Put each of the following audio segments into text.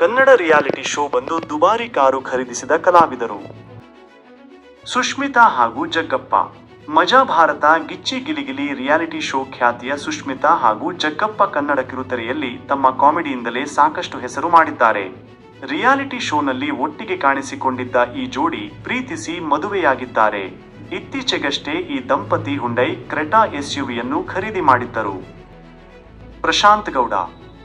Kannada reality show ಬಂದು ದುಬಾರಿ car ಖರೀದಿಸಿದ ಕಲಾವಿದರು. ಸುಷ್ಮಿತಾ ಹಾಗೂ ಜಗ್ಗಪ್ಪ. ಮಜಾ ಭಾರತ ಗಿಚ್ಚಿ ಗಿಲಿಗಿಲಿ ರಿಯಾಲಿಟಿ ಶೋ ಖ್ಯಾತಿಯ ಸುಷ್ಮಿತಾ ಹಾಗೂ ಜಗ್ಗಪ್ಪ ಕನ್ನಡ ಕಿರುತೆರೆಯಲ್ಲಿ ತಮ್ಮ ಕಾಮಿಡಿಯಿಂದಲೇ ಸಾಕಷ್ಟು ಹೆಸರು ಮಾಡಿದ್ದಾರೆ. ರಿಯಾಲಿಟಿ ಶೋನಲ್ಲಿ ಒಟ್ಟಿಗೆ ಕಾಣಿಸಿಕೊಂಡಿದ್ದ ಈ ಜೋಡಿ ಪ್ರೀತಿಸಿ ಮದುವೆಯಾಗಿದ್ದಾರೆ. ಇತ್ತೀಚೆಗಷ್ಟೇ ಈ ದಂಪತಿ ಹುಂಡೈ ಕ್ರೆಟಾ ಎಸ್ಯುವಿಯನ್ನು ಖರೀದಿ ಮಾಡಿದ್ದರು. ಪ್ರಶಾಂತ್ ಗೌಡ.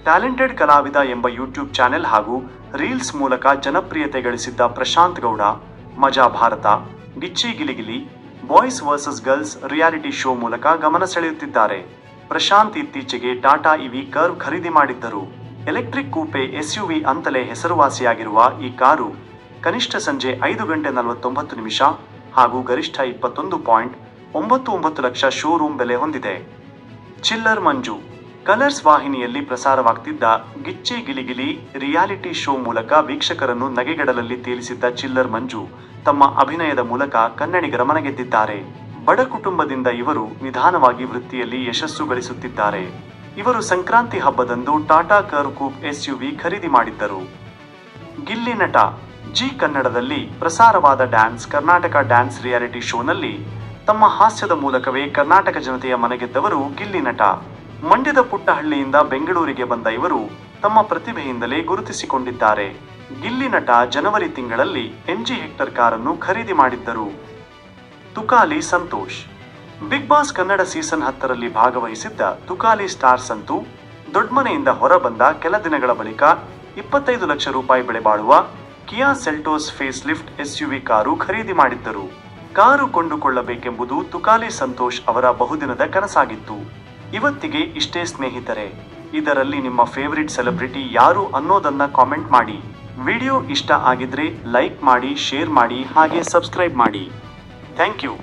ಟ್ಯಾಲೆಂಟೆಡ್ ಕಲಾವಿದ ಎಂಬ ಯೂಟ್ಯೂಬ್ ಚಾನೆಲ್ ಹಾಗೂ ರೀಲ್ಸ್ ಮೂಲಕ ಜನಪ್ರಿಯತೆ ಗಳಿಸಿದ್ದ Prashanth Gowda, Maja Bharata, Gicchi Giligili, boys versus girls reality show ಮೂಲಕ ಗಮನ ಸೆಳೆಯುತ್ತಿದ್ದಾರೆ. ಪ್ರಶಾಂತ್ ಇತ್ತೀಚೆಗೆ ಟಾಟಾ ಇವಿ ಕರ್ವ್ ಖರೀದಿ ಮಾಡಿದ್ದರು. ಎಲೆಕ್ಟ್ರಿಕ್ ಕೂಪೆ ಎಸ್ಯುವಿ ಅಂತಲೇ ಹೆಸರುವಾಸಿಯಾಗಿರುವ ಈ ಕಾರು ಕನಿಷ್ಠ ಸಂಜೆ ಐದು ಗಂಟೆ ನಲವತ್ತೊಂಬತ್ತು ನಿಮಿಷ ಹಾಗೂ ಗರಿಷ್ಠ ಇಪ್ಪತ್ತೊಂದು ಪಾಯಿಂಟ್ ಒಂಬತ್ತು ಒಂಬತ್ತು ಲಕ್ಷ ಶೋರೂಮ್ ಬೆಲೆ ಹೊಂದಿದೆ. ಚಿಲ್ಲರ್ ಮಂಜು ಕಲರ್ಸ್ ವಾಹಿನಿಯಲ್ಲಿ ಪ್ರಸಾರವಾಗ್ತಿದ್ದ ಗಿಚ್ಚಿ ಗಿಲಿಗಿಲಿ ರಿಯಾಲಿಟಿ ಶೋ ಮೂಲಕ ವೀಕ್ಷಕರನ್ನು ನಗೆಗಡಲಲ್ಲಿ ತೇಲಿಸಿದ್ದ ಚಿಲ್ಲರ್ ಮಂಜು ತಮ್ಮ ಅಭಿನಯದ ಮೂಲಕ ಕನ್ನಡಿಗರ ಮನಗೆದ್ದಿದ್ದಾರೆ. ಬಡ ಕುಟುಂಬದಿಂದ ಇವರು ನಿಧಾನವಾಗಿ ವೃತ್ತಿಯಲ್ಲಿ ಯಶಸ್ಸು ಗಳಿಸುತ್ತಿದ್ದಾರೆ. ಇವರು ಸಂಕ್ರಾಂತಿ ಹಬ್ಬದಂದು ಟಾಟಾ ಕರ್ ಕೂಪ್ ಎಸ್ಯುವಿ ಖರೀದಿ ಮಾಡಿದ್ದರು. ಗಿಲ್ಲಿ ನಟ ಜಿ ಕನ್ನಡದಲ್ಲಿ ಪ್ರಸಾರವಾದ ಡ್ಯಾನ್ಸ್ ಕರ್ನಾಟಕ ಡ್ಯಾನ್ಸ್ ರಿಯಾಲಿಟಿ ಶೋನಲ್ಲಿ ತಮ್ಮ ಹಾಸ್ಯದ ಮೂಲಕವೇ ಕರ್ನಾಟಕ ಜನತೆಯ ಮನಗೆದ್ದವರು ಗಿಲ್ಲಿ ನಟ. ಮಂಡ್ಯದ ಪುಟ್ಟಹಳ್ಳಿಯಿಂದ ಬೆಂಗಳೂರಿಗೆ ಬಂದ ಇವರು ತಮ್ಮ ಪ್ರತಿಭೆಯಿಂದಲೇ ಗುರುತಿಸಿಕೊಂಡಿದ್ದಾರೆ. ಗಿಲ್ಲಿ ನಟ ಜನವರಿ ತಿಂಗಳಲ್ಲಿ ಎಂಜಿ ಹೆಕ್ಟರ್ ಕಾರನ್ನು ಖರೀದಿ ಮಾಡಿದ್ದರು. Tukali Santosh. Bigg Boss Kannada season ಹತ್ತರಲ್ಲಿ ಭಾಗವಹಿಸಿದ್ದ ತುಕಾಲಿ ಸ್ಟಾರ್ಸ್ ಸಂತು, ದೊಡ್ಮನೆಯಿಂದ ಹೊರಬಂದ ಕೆಲ ದಿನಗಳ ಬಳಿಕ ಇಪ್ಪತ್ತೈದು ಲಕ್ಷ ರೂಪಾಯಿ ಬೆಲೆ ಬಾಳುವ Kia Seltos facelift SUV car ಖರೀದಿ ಮಾಡಿದ್ದರು. ಕಾರು ಕೊಂಡುಕೊಳ್ಳಬೇಕೆಂಬುದು ತುಕಾಲಿ ಸಂತೋಷ್ ಅವರ ಬಹುದಿನದ ಕನಸಾಗಿತ್ತು. ಇವತ್ತಿಗೆ ಇಷ್ಟೇ ಸ್ನೇಹಿತರೆ, ಇದರಲ್ಲಿ ನಿಮ್ಮ ಫೇವರಿಟ್ ಸೆಲೆಬ್ರಿಟಿ ಯಾರು ಅನ್ನೋದನ್ನ ಕಾಮೆಂಟ್ ಮಾಡಿ. ವಿಡಿಯೋ ಇಷ್ಟ ಆಗಿದ್ರೆ ಲೈಕ್ ಮಾಡಿ ಶೇರ್ ಮಾಡಿ, ಹಾಗೆ ಸಬ್ಸ್ಕ್ರೈಬ್ ಮಾಡಿ. Thank you